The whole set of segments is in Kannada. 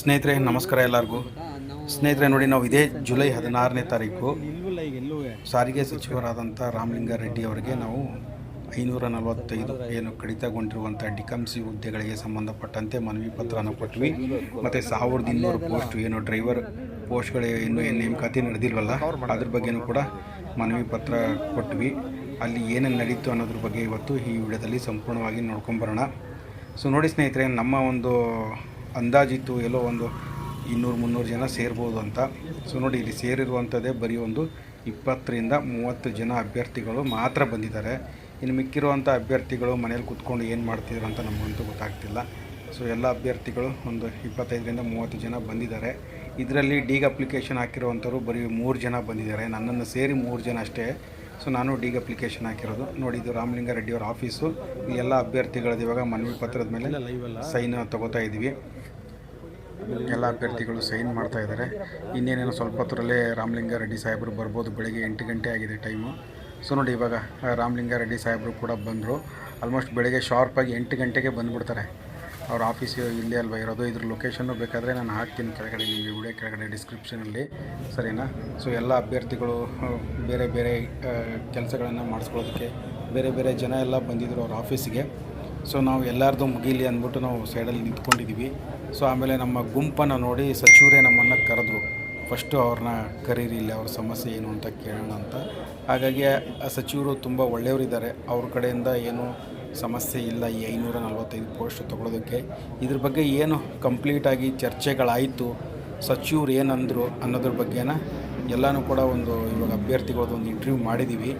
ಸ್ನೇಹಿತರೆ, ನಮಸ್ಕಾರ ಎಲ್ಲರಿಗೂ. ಸ್ನೇಹಿತರೆ, ನೋಡಿ, ನಾವು ಇದೇ ಜುಲೈ ಹದಿನಾರನೇ ತಾರೀಕು. ಸಾರಿಗೆ ಸಚಿವರಾದಂಥ ರಾಮಲಿಂಗಾರೆಡ್ಡಿ ಅವರಿಗೆ ನಾವು ಐನೂರ ನಲವತ್ತೈದು ಏನು ಕಡಿತಗೊಂಡಿರುವಂಥ ಡಿಕಂಸಿ ಹುದ್ದೆಗಳಿಗೆ ಸಂಬಂಧಪಟ್ಟಂತೆ ಮನವಿ ಪತ್ರನ ಕೊಟ್ವಿ. ಮತ್ತು ಸಾವಿರದ ಇನ್ನೂರು ಪೋಸ್ಟ್, ಏನು ಡ್ರೈವರ್ ಪೋಸ್ಟ್ಗಳು ಇನ್ನೂ ಏನು ನೇಮಕಾತಿ ನಡೆದಿಲ್ವಲ್ಲ, ಅದ್ರ ಬಗ್ಗೆನೂ ಕೂಡ ಮನವಿ ಪತ್ರ ಕೊಟ್ವಿ. ಅಲ್ಲಿ ಏನೇನು ನಡೀತು ಅನ್ನೋದ್ರ ಬಗ್ಗೆ ಇವತ್ತು ಈ ವಿಡಿಯೋದಲ್ಲಿ ಸಂಪೂರ್ಣವಾಗಿ ನೋಡ್ಕೊಂಬರೋಣ. ಸೊ ನೋಡಿ ಸ್ನೇಹಿತರೆ, ನಮ್ಮ ಒಂದು ಅಂದಾಜಿತ್ತು ಎಲ್ಲೋ ಒಂದು ಇನ್ನೂರು ಮುನ್ನೂರು ಜನ ಸೇರ್ಬೋದು ಅಂತ. ಸೊ ನೋಡಿ ಇಲ್ಲಿ ಸೇರಿರುವಂಥದ್ದೇ ಬರೀ ಒಂದು ಇಪ್ಪತ್ತರಿಂದ ಮೂವತ್ತು ಜನ ಅಭ್ಯರ್ಥಿಗಳು ಮಾತ್ರ ಬಂದಿದ್ದಾರೆ. ಇನ್ನು ಮಿಕ್ಕಿರುವಂಥ ಅಭ್ಯರ್ಥಿಗಳು ಮನೇಲಿ ಕೂತ್ಕೊಂಡು ಏನು ಮಾಡ್ತಿದ್ರು ಅಂತ ನಮಗಂತೂ ಗೊತ್ತಾಗ್ತಿಲ್ಲ. ಸೊ ಎಲ್ಲ ಅಭ್ಯರ್ಥಿಗಳು ಒಂದು ಇಪ್ಪತ್ತೈದರಿಂದ ಮೂವತ್ತು ಜನ ಬಂದಿದ್ದಾರೆ. ಇದರಲ್ಲಿ ಡೀಗ್ ಅಪ್ಲಿಕೇಶನ್ ಹಾಕಿರುವಂಥವ್ರು ಬರೀ ಮೂರು ಜನ ಬಂದಿದ್ದಾರೆ. ನನ್ನನ್ನು ಸೇರಿ ಮೂರು ಜನ ಅಷ್ಟೇ. ಸೊ ನಾನು ಡೀಗ್ ಅಪ್ಲಿಕೇಶನ್ ಹಾಕಿರೋದು. ನೋಡಿ ಇದು ರಾಮಲಿಂಗಾರೆಡ್ಡಿಯವರ ಆಫೀಸು ಎಲ್ಲ ಅಭ್ಯರ್ಥಿಗಳದ್ದು ಇವಾಗ ಮನವಿ ಪತ್ರದ ಮೇಲೆ ಸೈನ್ ತಗೋತಾ ಇದ್ದೀವಿ ಎಲ್ಲ ಅಭ್ಯರ್ಥಿಗಳು ಸೈನ್ ಮಾಡ್ತಾ ಇದ್ದಾರೆ. ಇನ್ನೇನೇನು ಸ್ವಲ್ಪ ಹೊತ್ತರಲ್ಲೇ ರಾಮಲಿಂಗಾರೆಡ್ಡಿ ಸಾಹೇಬರು ಬರ್ಬೋದು. ಬೆಳಗ್ಗೆ ಎಂಟು ಗಂಟೆ ಆಗಿದೆ ಟೈಮು. ಸೊ ನೋಡಿ, ಇವಾಗ ರಾಮಲಿಂಗ ರೆಡ್ಡಿ ಸಾಹೇಬರು ಕೂಡ ಬಂದರು. ಆಲ್ಮೋಸ್ಟ್ ಬೆಳಗ್ಗೆ ಶಾರ್ಪಾಗಿ ಎಂಟು ಗಂಟೆಗೆ ಬಂದುಬಿಡ್ತಾರೆ. ಅವ್ರ ಆಫೀಸ್ ಇಲ್ಲೇ ಅಲ್ವಾ ಇರೋದು? ಇದ್ರ ಲೊಕೇಶನ್ನು ಬೇಕಾದರೆ ನಾನು ಹಾಕ್ತೀನಿ ಕೆಳಗಡೆ ನಿಮಗೆ ವಿಡಿಯೋ ಕೆಳಗಡೆ ಡಿಸ್ಕ್ರಿಪ್ಷನಲ್ಲಿ ಸರಿನಾ? ಸೊ ಎಲ್ಲ ಅಭ್ಯರ್ಥಿಗಳು ಬೇರೆ ಬೇರೆ ಕೆಲಸಗಳನ್ನು ಮಾಡಿಸ್ಕೊಳ್ಳೋದಕ್ಕೆ ಬೇರೆ ಬೇರೆ ಜನ ಎಲ್ಲ ಬಂದಿದ್ದರು ಅವ್ರ ಆಫೀಸಿಗೆ ಸೊ ನಾವು ಎಲ್ಲರದು ಮುಗೀಲಿ ಅಂದ್ಬಿಟ್ಟು ನಾವು ಸೈಡಲ್ಲಿ ನಿಂತ್ಕೊಂಡಿದ್ದೀವಿ ಸೊ ಆಮೇಲೆ ನಮ್ಮ ಗುಂಪನ್ನು ನೋಡಿ ಸಚಿವರೇ ನಮ್ಮನ್ನು ಕರೆದ್ರು. ಫಸ್ಟು ಅವ್ರನ್ನ ಕರೀರಿ, ಇಲ್ಲಿ ಅವ್ರ ಸಮಸ್ಯೆ ಏನು ಅಂತ ಕೇಳೋಣ ಅಂತ. ಹಾಗಾಗಿ ಆ ಸಚಿವರು ತುಂಬ ಒಳ್ಳೆಯವರಿದ್ದಾರೆ. ಅವ್ರ ಕಡೆಯಿಂದ ಏನು ಸಮಸ್ಯೆ ಇಲ್ಲ, ಈ ಐನೂರ ನಲ್ವತ್ತೈದು ಪೋಸ್ಟ್ ತೊಗೊಳೋದಕ್ಕೆ. ಇದ್ರ ಬಗ್ಗೆ ಏನು ಕಂಪ್ಲೀಟಾಗಿ ಚರ್ಚೆಗಳಾಯಿತು ಸಚಿವರು ಏನಂದರು ಅನ್ನೋದ್ರ ಬಗ್ಗೆನ ಎಲ್ಲನೂ ಕೂಡ ಒಂದು ಇವಾಗ ಅಭ್ಯರ್ಥಿಗಳದ್ದು ಒಂದು ಇಂಟರ್ವ್ಯೂ ಮಾಡಿದ್ದೀವಿ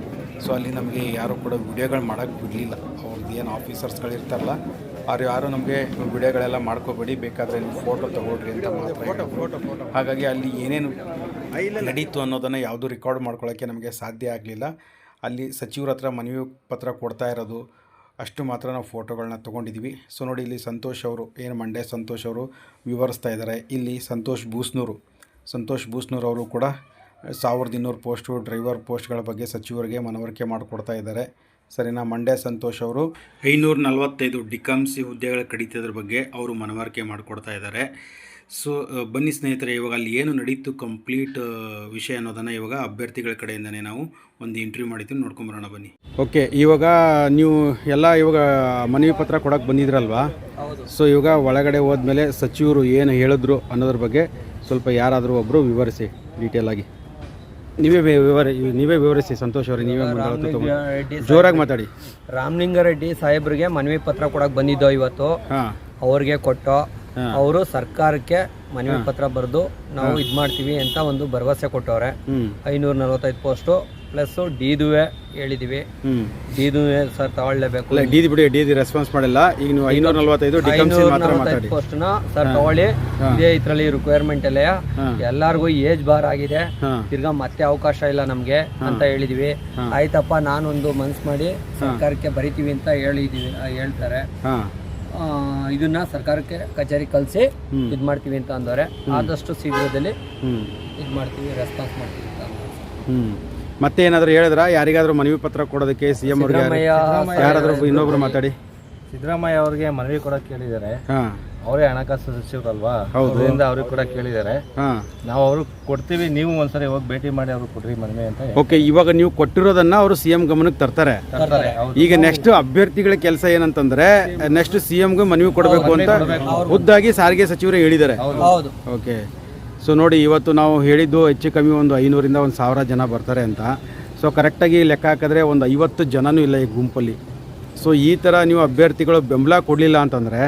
ಸೊ ಅಲ್ಲಿ ನಮಗೆ ಯಾರು ಕೂಡ ವಿಡಿಯೋಗಳು ಮಾಡೋಕ್ಕೆ ಬಿಡಲಿಲ್ಲ. ಅವ್ರದ್ದು ಏನು ಆಫೀಸರ್ಸ್ಗಳಿರ್ತಾರಲ್ಲ ಅವ್ರು ಯಾರು ನಮಗೆ ವಿಡಿಯೋಗಳೆಲ್ಲ ಮಾಡ್ಕೋಬೇಡಿ ಬೇಕಾದರೆ ನೀವು ಫೋಟೋ ತೊಗೊಳ್ರಿ ಅಂತ ಮಾತ್ರ ಹಾಗಾಗಿ ಅಲ್ಲಿ ಏನೇನು ನಡೀತು ಅನ್ನೋದನ್ನು ಯಾವುದೂ ರೆಕಾರ್ಡ್ ಮಾಡ್ಕೊಳ್ಳೋಕ್ಕೆ ನಮಗೆ ಸಾಧ್ಯ ಆಗಲಿಲ್ಲ. ಅಲ್ಲಿ ಸಚಿವರ ಹತ್ರ ಮನವಿ ಪತ್ರ ಕೊಡ್ತಾ ಇರೋದು ಅಷ್ಟು ಮಾತ್ರ ನಾವು ಫೋಟೋಗಳನ್ನ ತೊಗೊಂಡಿದ್ದೀವಿ ಸೊ ನೋಡಿ, ಇಲ್ಲಿ ಸಂತೋಷ್ ಅವರು, ಏನು ಮಂಡ್ಯ ಸಂತೋಷ್ ಅವರು ವಿವರಿಸ್ತಾ ಇದ್ದಾರೆ ಇಲ್ಲಿ ಸಂತೋಷ್ ಬೂಸ್ನೂರು. ಸಂತೋಷ್ ಬೂಸ್ನೂರು ಅವರು ಕೂಡ ಸಾವಿರದ ಇನ್ನೂರು ಪೋಸ್ಟು, ಡ್ರೈವರ್ ಪೋಸ್ಟ್ಗಳ ಬಗ್ಗೆ ಸಚಿವರಿಗೆ ಮನವರಿಕೆ ಮಾಡಿಕೊಡ್ತಾ ಇದ್ದಾರೆ ಸರಿನಾ, ಮಂಡ್ಯ ಸಂತೋಷ್ ಅವರು? ಐನೂರ ನಲವತ್ತೈದು ಡಿಕಾಮ್ಸಿ ಹುದ್ದೆಗಳ ಕಡಿತದ ಬಗ್ಗೆ ಅವರು ಮನವರಿಕೆ ಮಾಡಿಕೊಡ್ತಾ ಇದ್ದಾರೆ ಸೊ ಬನ್ನಿ ಸ್ನೇಹಿತರೆ ಇವಾಗ ಅಲ್ಲಿ ಏನು ನಡೀತು ಕಂಪ್ಲೀಟ್ ವಿಷಯ ಅನ್ನೋದನ್ನು ಇವಾಗ ಅಭ್ಯರ್ಥಿಗಳ ಕಡೆಯಿಂದನೇ ನಾವು ಒಂದು ಇಂಟರ್ವ್ಯೂ ಮಾಡಿದ್ದೀವಿ ನೋಡ್ಕೊಂಬರೋಣ ಬನ್ನಿ. ಓಕೆ ಇವಾಗ ನೀವು ಎಲ್ಲ ಇವಾಗ ಮನವಿ ಪತ್ರ ಕೊಡೋಕೆ ಬಂದಿದ್ರಲ್ವಾ? ಸೊ ಇವಾಗ ಒಳಗಡೆ ಹೋದ್ಮೇಲೆ ಸಚಿವರು ಏನು ಹೇಳಿದ್ರು ಅನ್ನೋದ್ರ ಬಗ್ಗೆ ಸ್ವಲ್ಪ ಯಾರಾದರೂ ಒಬ್ಬರು ವಿವರಿಸಿ ಡೀಟೇಲ್ ಆಗಿ. ನೀವೇ ವಿವರ ನೀವೇ ವಿವರಿಸಿ ಸಂತೋಷ್ ಅವ್ರಿಗೆ ನೀವೇ ರೆಡ್ಡಿ ಜೋರಾಗಿ ಮಾತಾಡಿ. ರಾಮಲಿಂಗಾರೆಡ್ಡಿ ಸಾಹೇಬ್ರಿಗೆ ಮನವಿ ಪತ್ರ ಕೊಡೋಕೆ ಬಂದಿದ್ದೋ ಇವತ್ತು. ಹಾಂ. ಅವ್ರಿಗೆ ಕೊಟ್ಟು. ಅವರು ಸರ್ಕಾರಕ್ಕೆ ಮನವಿ ಪತ್ರ ಬರೆದು ನಾವು ಇದು ಮಾಡ್ತೀವಿ ಅಂತ ಒಂದು ಭರವಸೆ ಕೊಟ್ಟವ್ರೆ. ಐನೂರ ನಲವತ್ತೈದು ಪೋಸ್ಟು ಪ್ಲಸ್ ಡಿದುವೆ ಹೇಳಿದೀವಿ. ಡಿದುವೆ ಸರ್ ತಗೊಳ್ಳೇಬೇಕು ಡಿದು ಬಿಡಿ ಡಿ ರೆಸ್ಪಾನ್ಸ್ ಮಾಡಿಲ್ಲ. ಈಗ ನೀವು ಐನೂರ ನಲ್ವತ್ತೈದು ನಲವತ್ತೈದು ಪೋಸ್ಟ್ನ ಸರ್ ತಗೊಳ್ಳಿ. ಇದೇ ಇದ್ರಲ್ಲಿ ರಿಕ್ವೈರ್ಮೆಂಟ್ ಎಲ್ಲ ಎಲ್ಲರಿಗೂ ಏಜ್ ಬಾರ್ ಆಗಿದೆ. ತಿರ್ಗಾ ಮತ್ತೆ ಅವಕಾಶ ಇಲ್ಲ ನಮ್ಗೆ ಅಂತ ಹೇಳಿದೀವಿ. ಆಯ್ತಪ್ಪ ನಾನೊಂದು ಮನ್ಸ್ ಮಾಡಿ ಸರ್ಕಾರಕ್ಕೆ ಬರಿತೀವಿ ಅಂತ ಹೇಳಿದೀವಿ ಹೇಳ್ತಾರೆ. ಇದನ್ನ ಸರ್ಕಾರಕ್ಕೆ ಕಚೇರಿ ಕಳಿಸಿ ಇದು ಮಾಡ್ತೀವಿ ಅಂತ ಅಂದವ್ರೆ. ಆದಷ್ಟು ಶೀಘ್ರದಲ್ಲಿ ಹ್ಞೂ ಇದು ಮಾಡ್ತೀವಿ ರೆಸ್ಪಾನ್ಸ್ ಮಾಡ್ತೀವಿ ಅಂತ ಅಂದವ್ರೆ. ಮತ್ತೆ ಏನಾದರೂ ಹೇಳಿದ್ರ? ಯಾರಿಗಾದರೂ ಮನವಿ ಪತ್ರ ಕೊಡೋದಕ್ಕೆ ಸಿ ಎಂ ಅವ್ರಿಗೆ? ಸಿದ್ದರಾಮಯ್ಯ ಯಾರಾದರೂ ಇನ್ನೊಬ್ರು ಮಾತಾಡಿ. ಸಿದ್ದರಾಮಯ್ಯ ಅವ್ರಿಗೆ ಮನವಿ ಕೊಡೋಕೆ ಕೇಳಿದ್ದಾರೆ. ಹಾಂ. ಅವರೇ ಹಣಕಾಸು ಸಚಿವರಲ್ವಾ? ಹೌದು. ಅದರಿಂದ ಅವ್ರಿಗೆ ಕೂಡ ಕೇಳಿದ್ದಾರೆ. ಹಾಂ. ನಾವು ಅವ್ರಿಗೆ ಕೊಡ್ತೀವಿ ನೀವು ಒಂದ್ಸರಿ ಹೋಗಿ ಭೇಟಿ ಮಾಡಿ ಅವ್ರಿಗೆ ಕೊಡ್ರಿ ಮನವಿ ಅಂತ ಓಕೆ ಇವಾಗ ನೀವು ಕೊಟ್ಟಿರೋದನ್ನ ಅವರು ಸಿ ಎಂ ಗಮನಕ್ಕೆ ತರ್ತಾರೆ. ತರ್ತಾರೆ ಈಗ ನೆಕ್ಸ್ಟ್ ಅಭ್ಯರ್ಥಿಗಳ ಕೆಲಸ ಏನಂತಂದ್ರೆ ನೆಕ್ಸ್ಟ್ ಸಿ ಎಂಗೆ ಮನವಿ ಕೊಡಬೇಕು ಅಂತ ಖುದ್ದಾಗಿ ಸಾರಿಗೆ ಸಚಿವರು ಹೇಳಿದ್ದಾರೆ. ಹೌದು. ಓಕೆ. ಸೊ ನೋಡಿ ಇವತ್ತು ನಾವು ಹೇಳಿದ್ದು ಹೆಚ್ಚು ಕಮ್ಮಿ ಒಂದು ಐನೂರಿಂದ ಒಂದು ಸಾವಿರ ಜನ ಬರ್ತಾರೆ ಅಂತ. ಸೊ ಕರೆಕ್ಟಾಗಿ ಲೆಕ್ಕ ಹಾಕಿದ್ರೆ ಒಂದು ಐವತ್ತು ಜನನೂ ಇಲ್ಲ ಈ ಗುಂಪಲ್ಲಿ. ಸೊ ಈ ಥರ ನೀವು ಅಭ್ಯರ್ಥಿಗಳು ಬೆಂಬಲ ಕೊಡಲಿಲ್ಲ ಅಂತಂದರೆ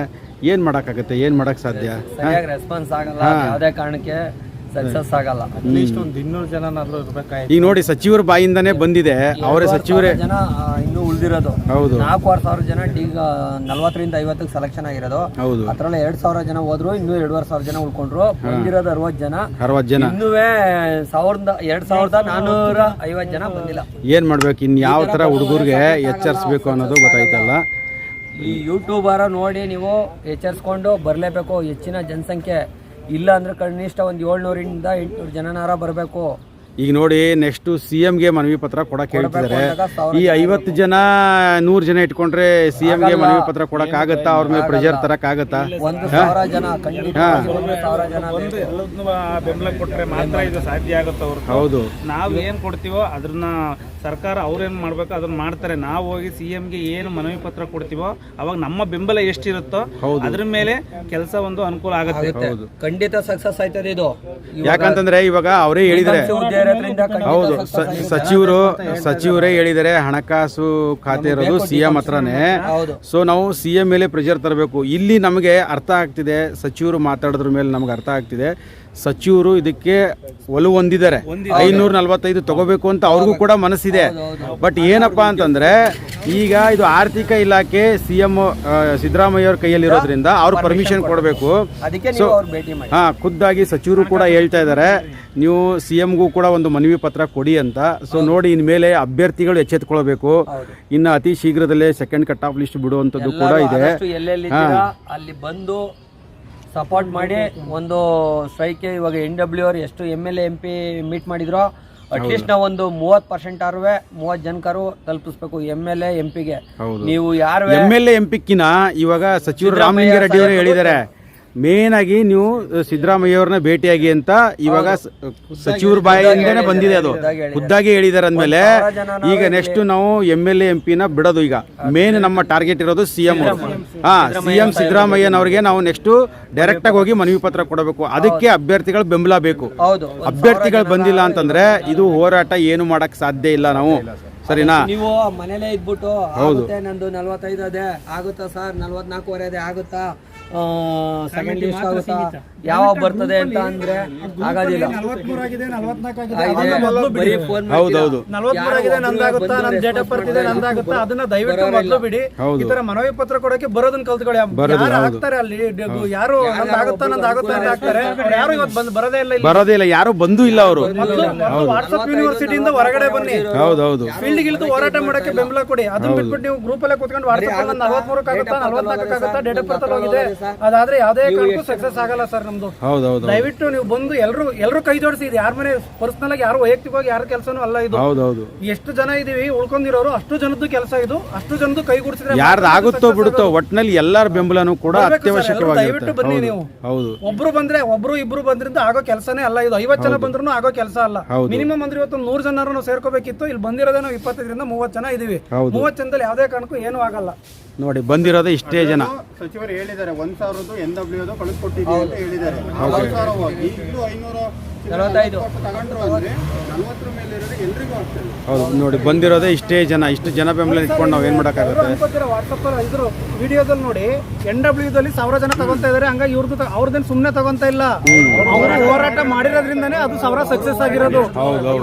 ಏನು ಮಾಡಕ್ಕಾಗತ್ತೆ? ಏನ್ ಮಾಡಕ್ ಸಾಧ್ಯ? ಸರಿಯಾಗಿ ರೆಸ್ಪಾನ್ಸ್ ಆಗಲ್ಲ ಯಾವುದೇ ಕಾರಣಕ್ಕೆ ಸಕ್ಸಸ್ ಆಗಲ್ಲ. ಅಟ್ಲೀಸ್ಟ್ ಒಂದು ಇನ್ನೂರು ಜನನಾದ್ರೂ ಇರ್ಬೇಕಾಯ್ತು. ಈಗ ನೋಡಿ ಸಚಿವರ ಬಾಯಿಂದಾನೇ ಬಂದಿದೆ. ಅವರೇ ಸಚಿವರೇ. ಜನ ಇನ್ನು ಉಳಿದಿರೋದು. ಹೌದು. ನಾಲ್ಕೂವರೆ ಸಾವಿರ ಜನ ಈಗ ನಲ್ವತ್ತರಿಂದ ಐವತ್ತಕ್ಕೆ ಸೆಲೆಕ್ಷನ್ ಆಗಿರೋದು. ಹೌದು. ಅದ್ರಲ್ಲಿ ಎರಡ್ ಸಾವಿರ ಜನ ಹೋದ್ರು ಇನ್ನೂ ಎರಡುವರೆ ಸಾವಿರ ಜನ ಉಳ್ಕೊಂಡ್ರು. ಬಂದಿರೋದು ಅರವತ್ತು ಜನ. ಅರವತ್ತು ಜನ. ಇನ್ನೂ ಸಾವಿರದ ಎರಡ್ ಸಾವಿರದ ನಾನೂರ ಐವತ್ತು ಜನ ಬಂದಿಲ್ಲ. ಏನು ಮಾಡ್ಬೇಕು? ಇನ್ನು ಯಾವ ತರ ಹುಡುಗರಿಗೆ ಎಚ್ಚರಿಸಬೇಕು ಅನ್ನೋದು ಗೊತ್ತಾಯ್ತಲ್ಲ. ಈ ಯೂಟ್ಯೂಬರ ನೋಡಿ ನೀವು ಎಚ್ಚರಿಸ್ಕೊಂಡು ಬರಲೇಬೇಕು. ಹೆಚ್ಚಿನ ಜನಸಂಖ್ಯೆ ಇಲ್ಲ ಅಂದ್ರೆ ಕನಿಷ್ಠ ಒಂದು ಏಳ್ನೂರಿಂದ ಎಂಟುನೂರು ಜನನಾರ ಬರಬೇಕು. ಈಗ ನೋಡಿ ನೆಕ್ಸ್ಟ್ ಸಿ ಗೆ ಮನವಿ ಪತ್ರ ಕೊಡಕ್ಕೆ ಹೇಳ್ತಿದ್ದಾರೆ. ಈ ಐವತ್ತು ಜನ ನೂರು ಜನ ಇಟ್ಕೊಂಡ್ರೆ ಸಿ ಗೆ ಮನವಿ ಪತ್ರ ಕೊಡಕ್ ಆಗತ್ತಾ? ಅವ್ರ ಮೇಲೆ ಪ್ರೆಷರ್ ತರಕ್ ಆಗತ್ತಾ? ಒಂದು ಸಾವಿರ ಜನ ಖಂಡಿತ ಒಂದು ಸಾವಿರ ಜನ ಬೇಕು. ಎಲ್ಲದನ್ನೂ ಬೆಂಬಲ ಕೊಟ್ಟರೆ ಮಾತ್ರ ಇದು ಸಾಧ್ಯ ಆಗುತ್ತೆ ಅವ್ರು ಹೌದು. ನಾವು ಏನು ಕೊಡ್ತೀವೋ ಅದನ್ನ ಸರ್ಕಾರ ಅವ್ರೇನು ಮಾಡಬೇಕು ಅದನ್ನ ಮಾಡ್ತಾರೆ. ನಾವು ಹೋಗಿ ಸಿ ಗೆ ಏನು ಮನವಿ ಪತ್ರ ಕೊಡ್ತೀವೋ ಅವಾಗ ನಮ್ಮ ಬೆಂಬಲ ಎಷ್ಟಿರುತ್ತೋ ಅದ್ರ ಮೇಲೆ ಕೆಲಸ ಒಂದು ಅನುಕೂಲ ಆಗುತ್ತೆ. ಖಂಡಿತ ಸಕ್ಸಸ್ ಆಯ್ತದೆ ಇದು. ಯಾಕಂತಂದ್ರೆ ಇವಾಗ ಅವರೇ ಹೇಳಿದಾರೆ ಹೌದು. ಸಚಿವರು ಸಚಿವರೇ ಹೇಳಿದರೆ ಹಣಕಾಸು ಖಾತೆ ಇರೋದು ಸಿ ಎಂ ಹತ್ರನೇ. ಸೊ ನಾವು ಸಿ ಎಂ ಮೇಲೆ ಪ್ರೆಷರ್ ತರಬೇಕು. ಇಲ್ಲಿ ನಮಗೆ ಅರ್ಥ ಆಗ್ತಿದೆ ಸಚಿವರು ಮಾತಾಡಿದ್ರ ಮೇಲೆ ನಮ್ಗೆ ಅರ್ಥ ಆಗ್ತಿದೆ. ಸಚಿವರು ಇದಕ್ಕೆ ಒಲವು ಹೊಂದಿದ್ದಾರೆ. ಐನೂರ ನಲ್ವತ್ತೈದು ತಗೋಬೇಕು ಅಂತ ಅವ್ರಿಗೂ ಕೂಡ ಮನಸ್ಸಿದೆ. ಬಟ್ ಏನಪ್ಪಾ ಅಂತಂದ್ರೆ ಈಗ ಇದು ಆರ್ಥಿಕ ಇಲಾಖೆ ಸಿ ಎಂ ಸಿದ್ದರಾಮಯ್ಯ ಅವ್ರ ಕೈಯಲ್ಲಿರೋದ್ರಿಂದ ಅವ್ರು ಪರ್ಮಿಷನ್ ಕೊಡಬೇಕು. ಸೊ ಹಾ ಖುದ್ದಾಗಿ ಸಚಿವರು ಕೂಡ ಹೇಳ್ತಾ ಇದ್ದಾರೆ. ನೀವು ಸಿ ಎಂಗೂ ಕೂಡ ಒಂದು ಮನವಿ ಪತ್ರ ಕೊಡಿ ಅಂತ. ಸೊ ನೋಡಿ ಇನ್ಮೇಲೆ ಅಭ್ಯರ್ಥಿಗಳು ಎಚ್ಚೆತ್ಕೊಳ್ಬೇಕು. ಇನ್ನು ಅತಿ ಶೀಘ್ರದಲ್ಲೇ ಸೆಕೆಂಡ್ ಕಟ್ ಆಫ್ ಲಿಸ್ಟ್ ಬಿಡುವಂಥದ್ದು ಕೂಡ ಇದೆ. ಅಲ್ಲಿ ಬಂದು ಸಪೋರ್ಟ್ ಮಾಡಿ ಒಂದು ಸ್ಟ್ರೈಕೆ ಇವಾಗ ಎನ್ ಡಬ್ಲ್ಯೂ ಅವ್ರು ಎಷ್ಟು M L M P meet ಮಾಡಿದ್ರು ಅಟ್ಲೀಸ್ಟ್ ನಾವು ಒಂದು ಮೂವತ್ ಪರ್ಸೆಂಟ್ ಆರ್ವೆ ಮೂವತ್ತು ಜನಕರು ತಲುಪಿಸ್ಬೇಕು ಎಂ ಎಲ್ ಎ ಎಂ ಪಿಗೆ. ನೀವು ಯಾರು ಎಂ ಎಲ್ ಎ ಎಂ ಪಿಕ್ಕಿನ ಇವಾಗ ಸಚಿವರು ರಾಮಲಿಂಗಾರೆಡ್ಡಿ ಅವರು ಹೇಳಿದ್ದಾರೆ. ಮೇನ್ ಆಗಿ ನೀವು ಸಿದ್ದರಾಮಯ್ಯ ಅವ್ರನ್ನ ಭೇಟಿಯಾಗಿ ಅಂತ ಇವಾಗ ಸಚಿವರ ಬಾಯಿಂದನೇ ಬಂದಿದೆ ಅದು. ಖುದ್ದಾಗಿ ಹೇಳಿದ್ದಾರೆ. ಅಂದಮೇಲೆ ಈಗ ನೆಕ್ಸ್ಟ್ ನಾವು ಎಂ ಎಲ್ ಎಂ ಪಿನ ಬಿಡೋದು ಈಗ. ಮೇನ್ ನಮ್ಮ ಟಾರ್ಗೆಟ್ ಇರೋದು ಸಿ ಎಂ ಹಾ ಸಿ ಎಂ ಸಿದ್ದರಾಮಯ್ಯನವ್ರಿಗೆ ನಾವು ನೆಕ್ಸ್ಟ್ ಡೈರೆಕ್ಟ್ ಆಗಿ ಹೋಗಿ ಮನವಿ ಪತ್ರ ಕೊಡಬೇಕು. ಅದಕ್ಕೆ ಅಭ್ಯರ್ಥಿಗಳು ಬೆಂಬಲ ಬೇಕು. ಹೌದು. ಅಭ್ಯರ್ಥಿಗಳು ಬಂದಿಲ್ಲ ಅಂತಂದ್ರೆ ಇದು ಹೋರಾಟ ಏನು ಮಾಡಕ್ ಸಾಧ್ಯ ಇಲ್ಲ ನಾವು. ಸರಿನಾ? ನೀವು ಮನೇಲೇ ಇದ್ಬಿಟ್ಟು ಆಗುತ್ತೆ ನಂದು ನಲ್ವತ್ತೈದು ಅದೇ. ಆಗುತ್ತಾ ಸರ್? ನಲ್ವತ್ನಾಲ್ಕೂವರೆ ಅದೇ ಆಗುತ್ತಾ? ಸೆಕೆಂಡ್ ಲಿಸ್ಟ್ ಆಗುತ್ತಾ ಯಾವಾಗ ಬರ್ತದೆ ಅಂತ ಅಂದ್ರೆ ಆಗೋದಿಲ್ಲ ಆಗಿದೆ, ಬರೀ ಫೋನ್ ಹೌದೌದು ನಲವತ್ಮೂರಾಗಿದೆ ನಂದಾಗುತ್ತಾ? ನನ್ನ ಡೇಟ್ ಆಫ್ ಬರ್ತ್ ಇದೆ ನಂದಾಗುತ್ತಾ? ಅದನ್ನ ದಯವಿಟ್ಟು ಮೊದಲು ಬಿಡಿ. ಹೌದು. ಈ ತರ ಮನವಿ ಪತ್ರ ಕೊಡಕ್ಕೆ ಬರೋದನ್ನ ಕಲ್ತ್ಕೊಳ್ಳಿ. ಯಾರು ಹೌದು. ಹಾಕ್ತಾರೆ ಅಲ್ಲಿ? ಯಾರು ನಂದಾಗುತ್ತಾ ನಂದಾಗುತ್ತಾ ಅಂತ ಹಾಕ್ತಾರೆ? ಯಾರು ಇವತ್ತು ಬಂದು ಬರೋದೇ ಇಲ್ಲ ಬರೋದೇ ಇಲ್ಲ ಯಾರು ಬಂದು ಇಲ್ಲ ಅವರು. ವಾಟ್ಸ್ಆಪ್ ಯೂನಿವರ್ಸಿಟಿಯಿಂದ ಹೊರಗಡೆ ಬನ್ನಿ. ಹೌದೌದು ಫೀಲ್ಡ್ ಇಳಿದು ಹೋರಾಟ ಮಾಡಕ್ಕೆ ಬೆಂಬಲ ಕೊಡಿ. ಅದನ್ನ ಬಿಟ್ಬಿಟ್ಟು ನೀವು ಗ್ರೂಪ್ ಅಲ್ಲೇ ಕುತ್ಕೊಂಡು ವಾಟ್ಸ್ಆಪ್ ನಲವತ್ಮೂರಕ್ಕೆ ಆಗುತ್ತಾ ನಲವತ್ನಾಲ್ಕಕ್ಕೆ ಆಗುತ್ತಾ ಡೇಟ್ ಆಫ್ ಬರ್ತ್ ಹೋಗಿದೆ? ಅದಾದ್ರೆ ಯಾವುದೇ ಕಾರಣಕ್ಕೂ ಸಕ್ಸಸ್ ಆಗಲ್ಲ ಸರ್ ನಮ್ದು. ಹೌದೌದು. ದಯವಿಟ್ಟು ನೀವು ಬಂದು ಎಲ್ಲರೂ ಎಲ್ಲರೂ ಕೈ ಜೋಡಿಸಿ ಇದು ಯಾರ ಮನೆ ಪರ್ಸನಲ್ ಆಗಿ ಯಾರು ವೈಯಕ್ತಿಕವಾಗಿ ಯಾರ ಕೆಲಸನೂ ಅಲ್ಲ ಇದು. ಹೌದೌದು. ಎಷ್ಟು ಜನ ಇದೀವಿ ಉಳ್ಕೊಂಡಿರೋರು ಅಷ್ಟು ಜನದ್ದು ಕೆಲಸ ಇದು. ಅಷ್ಟು ಜನದ್ದು ಕೈಗೂಡಿಸಿದ್ರೆ ಯಾರ್ದು ಆಗುತ್ತೋ ಬಿಡುತ್ತೋ ಒಟ್ಟಿನಲ್ಲಿ ಎಲ್ಲರ ಬೆಂಬಲನೂ ಕೂಡ ದಯವಿಟ್ಟು ಬನ್ನಿ ನೀವು. ಹೌದು. ಒಬ್ರು ಬಂದ್ರೆ ಒಬ್ರು ಇಬ್ರು ಬಂದ್ರಿಂದ ಆಗೋ ಕೆಲಸನೇ ಅಲ್ಲ ಇದು. ಐವತ್ತು ಜನ ಬಂದ್ರು ಆಗೋ ಕೆಲಸ ಅಲ್ಲ. ಮಿನಿಮಮ್ ಅಂದ್ರೆ ಇವತ್ತು ನೂರ್ ಜನರು ನಾವು ಸೇರ್ಕೋಬೇಕಿತ್ತು. ಇಲ್ಲಿ ಬಂದಿರೋದೇ ನಾವು ಇಪ್ಪತ್ತೈದರಿಂದ ಮೂವತ್ತು ಜನ ಇದೀವಿ. ಮೂವತ್ತು ಜನದಲ್ಲಿ ಯಾವುದೇ ಕಾರಣಕ್ಕೂ ಏನೂ ಆಗಲ್ಲ. ನೋಡಿ ಬಂದಿರೋದೇ ಇಷ್ಟೇ ಜನ. ಸಚಿವರು ಹೇಳಿದ್ದಾರೆ ಒಂದ್ ಸಾವಿರದ್ದು ಎನ್ ಡಬ್ಲ್ಯೂ ಕಳಿಸ್ಕೊಟ್ಟಿದ್ದೀವಿ ಅಂತ ಹೇಳಿದ್ದಾರೆ. ಐನೂರ ನಲವತ್ತೈದು. ಹೌದು ನೋಡಿ ಬಂದಿರೋದೇ ಇಷ್ಟೇ ಜನ ಇಷ್ಟು ಜನ ಬೆಂಬಲ ಇಟ್ಕೊಂಡು ನಾವು ಏನು ಮಾಡೋಕ್ಕಾಗುತ್ತೆ? ಇದ್ರು ವಿಡಿಯೋದಲ್ಲಿ ನೋಡಿ ಎನ್ ಡಬ್ಲ್ಯೂ ದಲ್ಲಿ ಸಾವಿರ ಜನ ತಗೊಂತಾ ಇದಾರೆ ಹಂಗಾಗಿ ಇವ್ರದ್ದು ಅವ್ರದ್ದೇನು ಸುಮ್ಮನೆ ತಗೊಂತಾ ಇಲ್ಲ. ಅವರು ಹೋರಾಟ ಮಾಡಿರೋದ್ರಿಂದಾನೇ ಅದು ಸಾವಿರ ಸಕ್ಸಸ್ ಆಗಿರೋದು.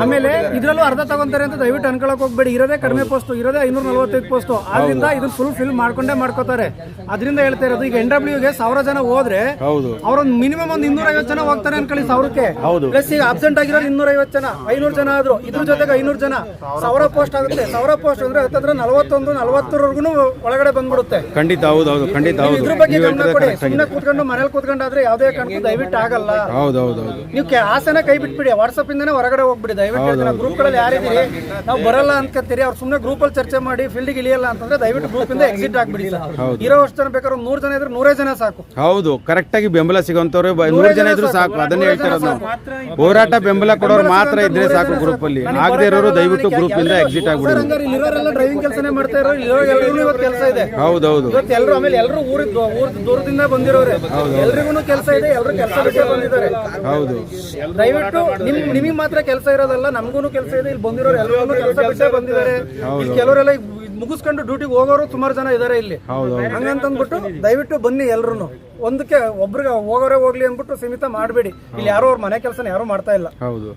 ಆಮೇಲೆ ಇದ್ರಲ್ಲೂ ಅರ್ಧ ತಗೊಂತಾರೆ ಅಂತ ದಯವಿಟ್ಟು ಅನ್ಕೊಳಕ್ ಹೋಗ್ಬೇಡಿ. ಇರೋದೇ ಕಡಿಮೆ ಪೋಸ್ಟ್ ಇರೋದೇ ಐನೂರ ನಲವತ್ತೈದು ಪೋಸ್ಟ್ ಆದ್ರಿಂದ ಇದನ್ನ ಫುಲ್ ಫಿಲ್ ಮಾಡ್ಕೊಂಡೇ ಮಾಡ್ಕೋತಾರೆ. ಅದರಿಂದ ಹೇಳ್ತಾ ಇರೋದು ಈಗ ಎನ್ ಡಬ್ಲ್ಯೂಗೆ ಸಾವಿರ ಜನ ಹೋದ್ರೆ ಹೌದು. ಅವ್ರೊಂದು ಮಿನಿಮಮ್ ಒಂದು ಇನ್ನೂರ ಐವತ್ತು ಜನ ಹೋಗ್ತಾರೆ ಅನ್ಕೊಳ್ಳಿ ಸಾವಿರಕ್ಕೆ. ಹೌದು. ಪ್ಲಸ್ ಈಗ ಅಬ್ಸೆಂಟ್ ಆಗಿರೋ ಇನ್ನೂರ ಐವತ್ತು ಜನ ಐನೂರು ಜನ ಆದ್ರು. ಇದ್ರ ಜೊತೆಗೆ ಐನೂರು ಜನ. ಸಾವಿರ ಪೋಸ್ಟ್ ಆಗುತ್ತೆ. ಸಾವಿರ ಪೋಸ್ಟ್ ಅಂದ್ರೆ ಹತ್ತತ್ರ ನಲವತ್ತೊಂದು ನಲವತ್ತರವರೆಗೂ ಒಳಗಡೆ ಬಂದ್ಬಿಡುತ್ತೆ. ಖಂಡಿತ ಹೌದು ಹೌದು ಖಂಡಿತ ಹೌದು. ಇದ್ರ ಬಗ್ಗೆ ಗಮನ ಕೊಡಿ. ಸುಮ್ಮನೆ ಕೂತ್ಕೊಂಡು ಮನೇಲಿ ಕೂತ್ಕೊಂಡಾದ್ರೆ ಯಾವುದೇ ಕಾರಣಕ್ಕೂ ದಯವಿಟ್ಟು ಆಗಲ್ಲ. ಹೌದು ಹೌದು ಹೌದು. ನೀವು ಆಸನ ಕೈ ಬಿಟ್ಬಿಡಿ. ವಾಟ್ಸಪ್ ಇಂದಾನೆ ಹೊರಗಡೆ ಹೋಗ್ಬಿಡಿ. ದಯವಿಟ್ಟು ಗ್ರೂಪ್ಗಳಲ್ಲಿ ಯಾರಿದ್ದೀರಿ ನಾವು ಬರಲ್ಲ ಅನ್ಕತ್ತೀರಿ. ಅವ್ರು ಸುಮ್ಮನೆ ಗ್ರೂಪ್ ಅಲ್ಲಿ ಚರ್ಚೆ ಮಾಡಿ ಫೀಲ್ಡ್ ಇಳಿಯಲ್ಲ ಅಂತಂದ್ರೆ ದಯವಿಟ್ಟು ಗ್ರೂಪ್ ಇಂದ ಎಕ್ಸಿಟ್ ಆಗ್ಬಿಡಿ. ಇರೋ ಅಷ್ಟು ಜನ ಬೇಕಾದ್ರೆ ನೂರು ಜನ ಇದ್ರೆ ನೂರೇ ಜನ ಸಾಕು. ಹೌದು ಕರೆಕ್ಟ್ ಆಗಿ ಬೆಂಬಲ ಸಿಗುವಂತವ್ರು ನೂರು ಜನ ಇದ್ರು ಸಾಕು. ಅದನ್ನೇ ಹೇಳ್ತಿರೋದು ನಾವು. ಹೋರಾಟ ಬೆಂಬಲ ಕೊಡೋರು ಮಾತ್ರ ಇದ್ರೆ ಸಾಕು ಗ್ರೂಪ್ ಅಲ್ಲಿ. ಆಗದೆ ಇರೋರು ದಯವಿಟ್ಟು ಗ್ರೂಪ್ ಇಂದ ಎಕ್ಸಿಟ್ ಆಗ್ಬಿಡಿ. ಹಂಗಾರೆ ಇಲ್ಲಿರೋರೆಲ್ಲ ಡ್ರೈವಿಂಗ್ ಕೆಲಸನೇ ಮಾಡ್ತಾ ಇರೋ ಎಲ್ಲರಿಗೂ ಇವತ್ತು ಕೆಲಸ ಇದೆ. ಹೌದೌದು. ಎಲ್ಲರೂ ಆಮೇಲೆ ಎಲ್ಲರೂ ದೂರದಿಂದ ಬಂದಿರೋರೆ. ಎಲ್ರಿಗೂ ಕೆಲಸ ಇದೆ ಎಲ್ಲರೂ ಕೆಲಸ ಬಿಟ್ಟೇ ಬಂದಿದ್ದಾರೆ. ಹೌದು. ದಯವಿಟ್ಟು ನಿಮ್ ನಿಮಗೆ ಮಾತ್ರ ಕೆಲಸ ಇರೋದಲ್ಲ ನಮಗೂ ಕೆಲಸ ಇದೆ. ಇಲ್ಲಿ ಬಂದಿರೋರು ಎಲ್ಲರೂ ಕೆಲಸ ಬಿಟ್ಟೇ ಬಂದಿದ್ದಾರೆ. ಕೆಲವರೆಲ್ಲ ಮುಗಿಸ್ಕೊಂಡು ಡ್ಯೂಟಿಗೆ ಹೋಗೋರು ಸುಮಾರು ಜನ ಇದಾರೆ ಇಲ್ಲಿ. ಹಂಗಂತಂದ್ಬಿಟ್ಟು ದಯವಿಟ್ಟು ಬನ್ನಿ ಎಲ್ರು ಒಂದಕ್ಕೆ ಒಬ್ರಿಗೆ ಹೋಗೋರೆ ಹೋಗ್ಲಿ ಅಂದ್ಬಿಟ್ಟು ಸೀಮಿತ ಮಾಡಬೇಡಿ. ಇಲ್ಲಿ ಯಾರೋ ಅವ್ರ ಮನೆ ಕೆಲಸನ ಯಾರು ಮಾಡ್ತಾ ಇಲ್ಲ. ಹೌದು.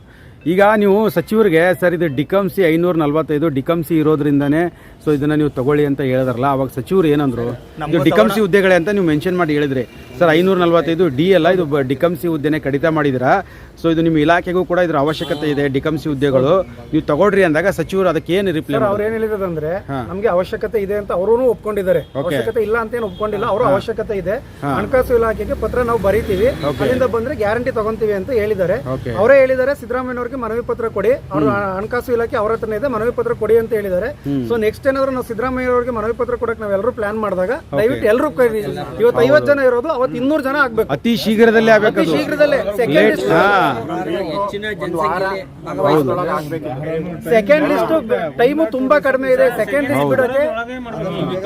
ಈಗ ನೀವು ಸಚಿವರಿಗೆ ಸರ್ ಇದು ಡಿಕಮ್ಸಿ ಐನೂರ ನಲ್ವತ್ತೈದು ಡಿಕಮ್ಸಿ ಇರೋದ್ರಿಂದನೇ ಸೊ ಇದನ್ನ ನೀವು ತಗೊಳ್ಳಿ ಅಂತ ಹೇಳಿದ್ರಲ್ಲ ಅವಾಗ ಸಚಿವರು ಏನಂದ್ರು? ಇದು ಡಿಕಮ್ಸಿ ಹುದ್ದೆಗಳೇ ಅಂತ ನೀವು ಮೆನ್ಷನ್ ಮಾಡಿ ಹೇಳಿದ್ರಿ. ಸರ್ ಐನೂರ ನಲ್ವತ್ತೈದು ಡಿ ಅಲ್ಲ ಇದು ಡಿಕಮ್ಸಿ ಹುದ್ದೆನೆ ಕಡಿತ ಮಾಡಿದ್ದೀರಾ? ಸೊ ಇದು ನಿಮ್ಮ ಇಲಾಖೆಗೂ ಕೂಡ ಇದ್ರ ಅವಶ್ಯಕತೆ ಇದೆ ಡಿಕಮ್ಸಿ ಹುದ್ದೆಗಳು ನೀವು ತಗೊಳ್ರಿ ಅಂದಾಗ ಸಚಿವರು ಅದಕ್ಕೆ ಏನು ರಿಪ್ಲೈ ಅವ್ರು ಏನ್ ಹೇಳಿದ್ರೆ ನಮ್ಗೆ ಅವಶ್ಯಕತೆ ಇದೆ ಅಂತ ಅವರು ಒಪ್ಕೊಂಡಿದ್ದಾರೆ. ಅವಶ್ಯಕತೆ ಇಲ್ಲ ಅಂತ ಏನು ಒಪ್ಕೊಂಡಿಲ್ಲ ಅವರು ಅವಶ್ಯಕತೆ ಇದೆ. ಹಣಕಾಸು ಇಲಾಖೆಗೆ ಪತ್ರ ನಾವು ಬರೀತೀವಿ. ಅಲ್ಲಿಂದ ಬಂದ್ರೆ ಗ್ಯಾರಂಟಿ ತಗೊಂತೀವಿ ಅಂತ ಹೇಳಿದ್ದಾರೆ. ಅವರೇ ಹೇಳಿದ್ದಾರೆ ಸಿದ್ದರಾಮಯ್ಯನವರಿಗೆ ಮನವಿ ಪತ್ರ ಕೊಡಿ. ಅವರು ಹಣಕಾಸು ಇಲಾಖೆ ಅವರ ಹತ್ರನೇ ಇದೆ ಮನವಿ ಪತ್ರ ಕೊಡಿ ಅಂತ ಹೇಳಿದ್ದಾರೆ. ಸೊ ನೆಕ್ಸ್ಟ್ ಏನಾದ್ರು ನಾವು ಸಿದ್ದರಾಮಯ್ಯ ಅವರಿಗೆ ಮನವಿ ಪತ್ರ ಕೊಡಕ್ಕೆ ನಾವೆಲ್ಲರೂ ಪ್ಲಾನ್ ಮಾಡಿದಾಗ ದಯವಿಟ್ಟು ಎಲ್ಲರೂ ಕರೀರಿ ಇವತ್ತು ಐವತ್ತು ಜನ ಇರೋದು ಅವತ್ತು ಇನ್ನೂರು ಜನ ಆಗ್ಬೇಕು. ಅತಿ ಶೀಘ್ರದಲ್ಲೇ ಶೀಘ್ರದಲ್ಲೇ. ಸೆಕೆಂಡ್ ಲಿಸ್ಟ್ ಟೈಮು ತುಂಬಾ ಕಡಿಮೆ ಇದೆ. ಸೆಕೆಂಡ್ ಲಿಸ್ಟ್ ಬಿಡೋಕೆ